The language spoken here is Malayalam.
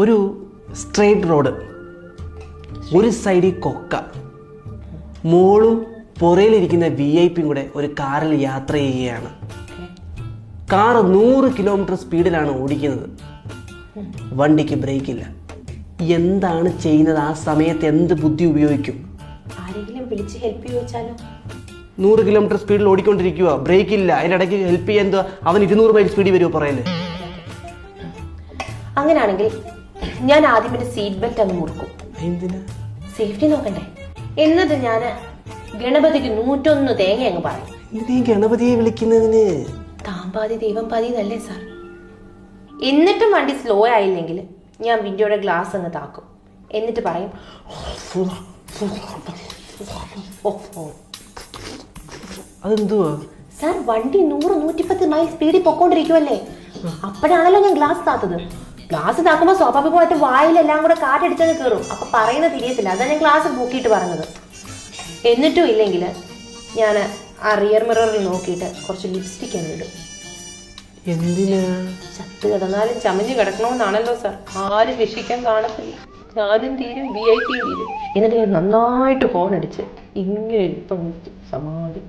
ഒരു സ്ട്രെയിറ്റ് റോഡ് ഒരു സൈഡിൽ കൊക്ക. മോളും പുറയിലിരിക്കുന്ന വി ഐ പിയും കൂടെ ഒരു കാറിൽ യാത്ര ചെയ്യുകയാണ്. കാർ നൂറ് കിലോമീറ്റർ സ്പീഡിലാണ് ഓടിക്കുന്നത്. വണ്ടിക്ക് ബ്രേക്ക് ഇല്ല. എന്താണ് ചെയ്യുന്നത്? ആ സമയത്ത് എന്ത് ബുദ്ധി ഉപയോഗിക്കും? നൂറ് കിലോമീറ്റർ സ്പീഡിൽ ഓടിക്കൊണ്ടിരിക്കുക ബ്രേക്ക് ഇല്ല. അതിന്റെ ഇടയ്ക്ക് ഹെൽപ്പ് ചെയ്യാൻ അവൻ ഇരുന്നൂറ് മൈൽ സ്പീഡിൽ വരുമോ പറയൽ? അങ്ങനെയാണെങ്കിൽ ഞാൻ ആദ്യം എന്റെ സീറ്റ് ബെൽറ്റ് അങ്ങ് മുറുക്കും. സേഫ്റ്റി നോക്കണ്ടേ? എന്നിട്ട് ഞാൻ ഗണപതിക്ക് നൂറ്റൊന്ന് തേങ്ങ അങ്ങ് പറയും. ഗണപതിയെ വിളിക്കുന്നതിന്? താമ്പാതി ദൈവം പാതി എന്നല്ലേ സാർ എന്നിട്ടും വണ്ടി സ്ലോ ആയില്ലെങ്കിൽ ഞാൻ വിൻഡോയുടെ ഗ്ലാസ് അങ്ങ് താക്കും. എന്നിട്ട് പറയും. അതെന്തുവാ? സാർ വണ്ടി നൂറ് നൂറ്റിപ്പത്ത് മൈൽ സ്പീഡിൽ പൊക്കോണ്ടിരിക്കുവല്ലേ? അപ്പോഴാണല്ലോ ഞാൻ ഗ്ലാസ് താത്തത്. ഗ്ലാസ് താക്കുമ്പോൾ സ്വാഭാവികമായിട്ട് വായിലെല്ലാം കൂടെ കാറ്റടിച്ചങ്ങ് കയറും അപ്പൊ പറയുന്നത് തിരിയത്തില്ല അതാണ് ഞാൻ ഗ്ലാസ് പൂക്കിയിട്ട് പറഞ്ഞത്. എന്നിട്ടും ഇല്ലെങ്കിൽ ഞാൻ ആ റിയർ മിററിൽ നോക്കിയിട്ട് കുറച്ച് ലിപ്സ്റ്റിക് അങ്ങ് ഇടും. എന്തിനാ? ചത്ത് കിടന്നാലും ചമഞ്ഞ് കിടക്കണമെന്നാണല്ലോ സാർ ആരും രക്ഷിക്കാൻ കാണത്തില്ല. ഞാനും തീരും വി ഐ പി തീരും. എന്നിട്ട് ഞാൻ നന്നായിട്ട് ഫോൺ അടിച്ച് ഇങ്ങനെ ഇപ്പം സമാധി.